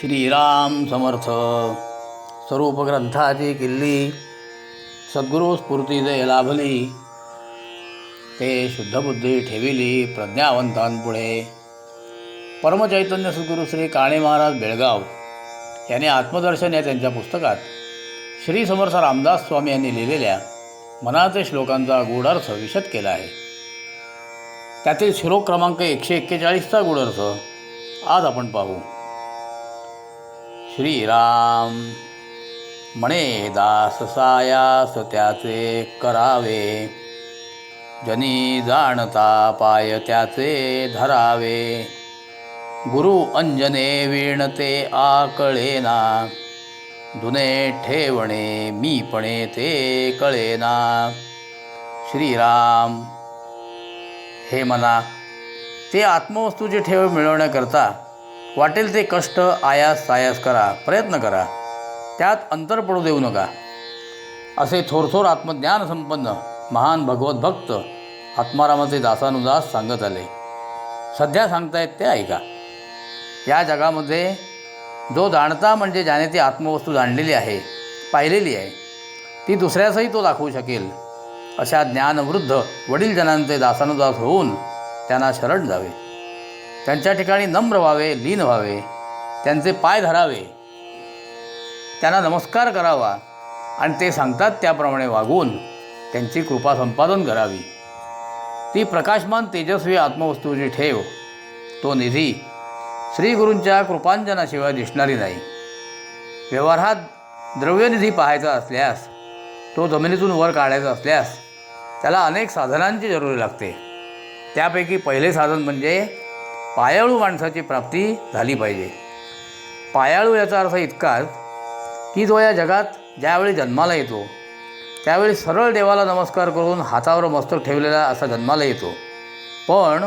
श्रीराम समर्थ. स्वरूप ग्रंथाची किल्ली सद्गुरू स्फूर्तीचे लाभली ते शुद्धबुद्धी ठेविली प्रज्ञावंतांपुढे. परमचैतन्य सद्गुरू श्री काणे महाराज बेळगाव यांनी आत्मदर्शन या त्यांच्या पुस्तकात श्री समर्थ रामदास स्वामी यांनी लिहिलेल्या मनाचे श्लोकांचा गूढार्थ विशद केला आहे. त्यातील श्लोक क्रमांक एकशे एक्केचाळीसचा गूढार्थ आज आपण पाहू. श्रीराम। म्हणे दास सायास त्याचे करावे। जनी जाणता पाय त्याचे धरावे। गुरु अंजने विणते आकळेना। दुने ठेवणे मीपणे ते कळेना। श्रीराम। हे मना ते आत्मवस्तूची ठेव मिळवण्याकरता वाटेल ते कष्ट आयास सायास करा प्रयत्न करा. त्यात अंतर पडू देऊ नका. असे थोरथोर आत्मज्ञान संपन्न महान भगवत भक्त आत्मारामाचे दासानुदास सांगत आले. सध्या सांगतायत ते ऐका. या जगामध्ये जो जाणता म्हणजे ज्याने ती आत्मवस्तू जाणलेली आहे पाहिलेली आहे ती दुसऱ्यासही तो दाखवू शकेल. अशा ज्ञानवृद्ध वडीलजनांचे दासानुदास होऊन त्यांना शरण जावे. त्यांच्या ठिकाणी नम्र व्हावे लीन व्हावे त्यांचे पाय धरावे. त्यांना नमस्कार करावा. आणि ते सांगतात त्याप्रमाणे वागून त्यांची कृपा संपादन करावी. ती प्रकाशमान तेजस्वी आत्मवस्तूची ठेव तो निधी श्रीगुरूंच्या कृपांजनाशिवाय दिसणारी नाही. व्यवहारात द्रव्यनिधी पाहायचा असल्यास तो जमिनीतून वर काढायचा असल्यास त्याला अनेक साधनांची जरुरी लागते. त्यापैकी पहिले साधन म्हणजे पायाळू माणसाची प्राप्ती झाली पाहिजे. पायाळू याचा अर्थ इतकाच की जो या जगात ज्यावेळी जन्माला येतो त्यावेळी सरळ देवाला नमस्कार करून हातावर मस्तक ठेवलेला असा जन्माला येतो. पण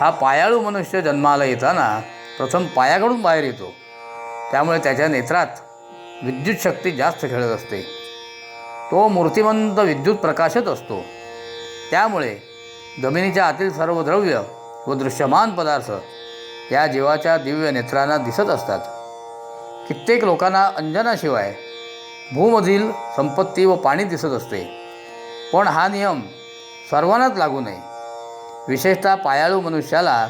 हा पायाळू मनुष्य जन्माला येताना प्रथम पायाकडून बाहेर येतो. त्यामुळे त्याच्या नेत्रात विद्युत शक्ती जास्त खेळत असते. तो मूर्तिमंत विद्युत प्रकाशच असतो. त्यामुळे जमिनीच्या आतील सर्व द्रव्य व दृश्यमान पदार्थ या जीवाच्या दिव्य नेत्रांना दिसत असतात. कित्येक लोकांना अंजनाशिवाय भूमधील संपत्ती व पाणी दिसत असते. पण हा नियम सर्वांनाच लागू नये. विशेषतः पायाळू मनुष्याला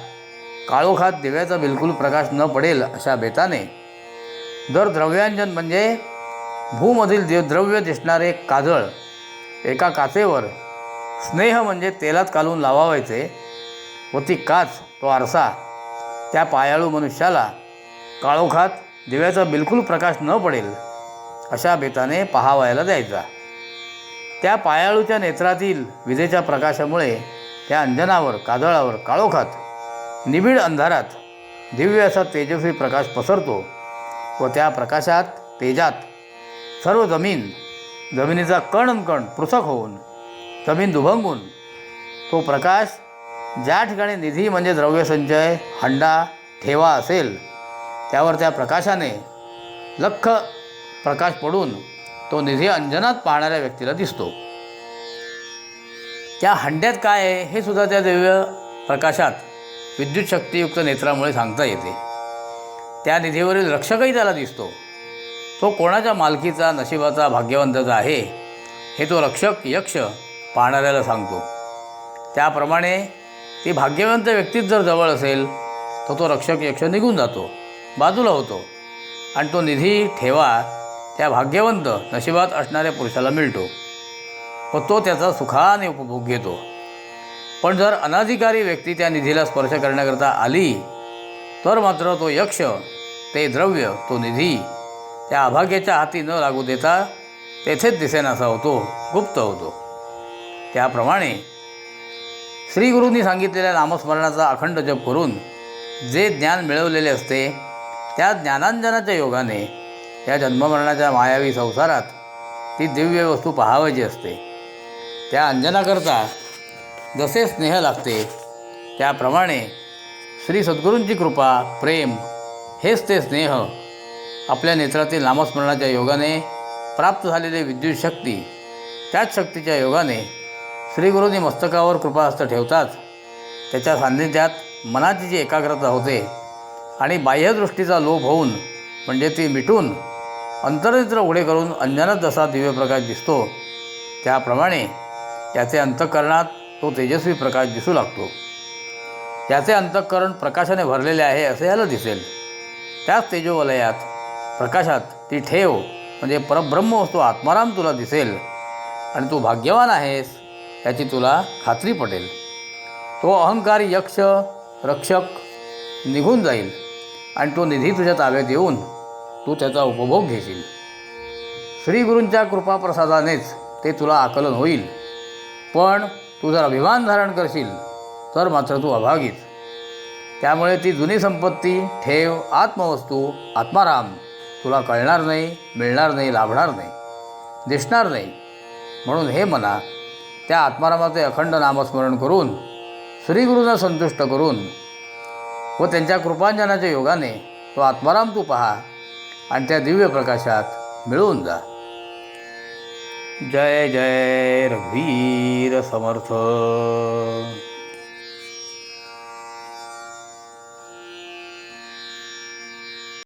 काळोखात दिव्याचा बिलकुल प्रकाश न पडेल अशा बेताने. दर द्रव्यांजन म्हणजे भूमधील देव द्रव्य दिसणारे काजळ एका काचेवर. स्नेह म्हणजे तेलात कालून लावावायचे. व ती काच तो आरसा. त्या पायाळू मनुष्याला काळोखात दिव्याचा बिलकुल प्रकाश न पडेल अशा बेताने पहावायला द्यायचा. त्या पायाळूच्या नेत्रातील विजेच्या प्रकाशामुळे त्या अंजनावर काजळावर काळोखात निबिड अंधारात दिव्य असा तेजस्वी प्रकाश पसरतो व त्या प्रकाशात तेजात सर्व जमीन जमिनीचा कण कण पृथक होऊन जमीन दुभंगून तो प्रकाश ज्या ठिकाणी निधी म्हणजे द्रव्यसंचय हंडा ठेवा असेल त्यावर त्या प्रकाशाने लख प्रकाश पडून तो निधी अंजनात पाहणाऱ्या व्यक्तीला दिसतो. त्या हंड्यात काय आहे हे सुद्धा त्या दिव्य प्रकाशात विद्युत शक्तियुक्त नेत्रामुळे सांगता येते. त्या निधीवरील रक्षकही त्याला दिसतो. तो कोणाच्या मालकीचा नशिबाचा भाग्यवंताचा आहे हे तो रक्षक यक्ष पाहणाऱ्याला सांगतो. त्याप्रमाणे ती भाग्यवंत व्यक्तीच जर जवळ असेल तर तो रक्षक यक्ष निघून जातो बाजूला होतो. आणि तो निधी ठेवा त्या भाग्यवंत नशिबात असणाऱ्या पुरुषाला मिळतो. व तो त्याचा सुखाने उपभोग घेतो. पण जर अनाधिकारी व्यक्ती त्या निधीला स्पर्श करण्याकरता आली तर मात्र तो यक्ष ते द्रव्य तो निधी त्या अभाग्याच्या हाती न लागू देता तेथेच दिसेनासा होतो गुप्त होतो. त्याप्रमाणे श्रीगुरूंनी सांगितलेल्या नामस्मरणाचा अखंड जप करून जे ज्ञान मिळवलेले असते त्या ज्ञानांजनाच्या योगाने या जन्ममरणाच्या मायावी संसारात ती दिव्य वस्तू पाहावायची असते. त्या अंजनाकरता जसे स्नेह लागते त्याप्रमाणे श्री सद्गुरूंची कृपा प्रेम हेच ते स्नेह आपल्या नेत्रातील नामस्मरणाच्या योगाने प्राप्त झालेली विद्युत शक्ती त्याच शक्तीच्या योगाने श्रीगुरूंनी मस्तकावर कृपाहस्त ठेवताच त्याच्या सान्निध्यात मनाची जी एकाग्रता होते आणि बाह्यदृष्टीचा लोभ होऊन म्हणजे ती मिटून अंतरनेत्र उघडे करून अंजनात जसा दिव्य प्रकाश दिसतो त्याप्रमाणे याचे अंतःकरणात तो तेजस्वी प्रकाश दिसू लागतो. याचे अंतःकरण प्रकाशाने भरलेले आहे असे याला दिसेल. त्याच तेजोवलयात प्रकाशात ती ठेव म्हणजे परब्रह्म वस्तू आत्माराम तुला दिसेल. आणि तू भाग्यवान आहेस. याची तुला खात्री पडेल तो अहंकारी यक्ष रक्षक निघून जाईल आणि तो निधी तुझ्या ताब्यात येऊन तू त्याचा उपभोग घेशील. श्रीगुरूंच्या कृपाप्रसादानेच ते तुला आकलन होईल. पण तू जर अभिमान धारण करशील तर मात्र तू अभागीच त्यामुळे ती जुनी संपत्ती ठेव आत्मवस्तू आत्माराम तुला कळणार नाही मिळणार नाही लाभणार नाही दिसणार नाही. म्हणून हे मना त्या आत्मारामाचे अखंड नामस्मरण करून श्रीगुरूंना संतुष्ट करून व त्यांच्या कृपांजनाच्या योगाने तो आत्माराम तू पहा आणि त्या दिव्य प्रकाशात मिळवून जा. जय जय रघुवीर समर्थ.